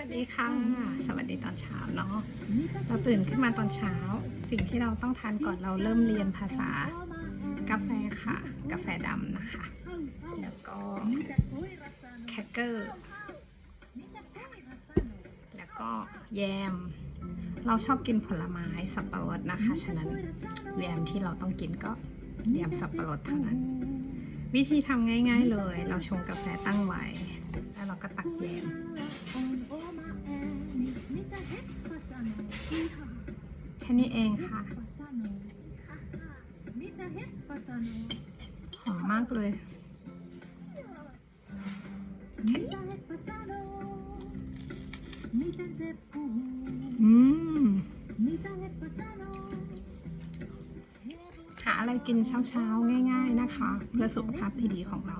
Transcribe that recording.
วัสดีค่ะ สวัสดีตอนเช้าเนาะ เราตื่นขึ้นมาตอนเช้า สิ่งที่เราต้องทานก่อนเราเริ่มเรียนภาษากาแฟค่ะ กาแฟดำนะคะ แล้วก็แคคเกอร์ แล้วก็แยม เราชอบกินผลไม้สับปะรดนะคะ ฉะนั้นแยมที่เราต้องกินก็แยมสับปะรดเท่านั้น วิธีทำง่าย ๆเลย เราชงกาแฟตั้งไว้ แล้วเราก็ตักแยมแค่นี้เองค่ะ หอมมากเลยอืม หาอะไรกินเช้าๆ ง่าย ๆ นะคะ เพื่อสุขภาพที่ดีของเรา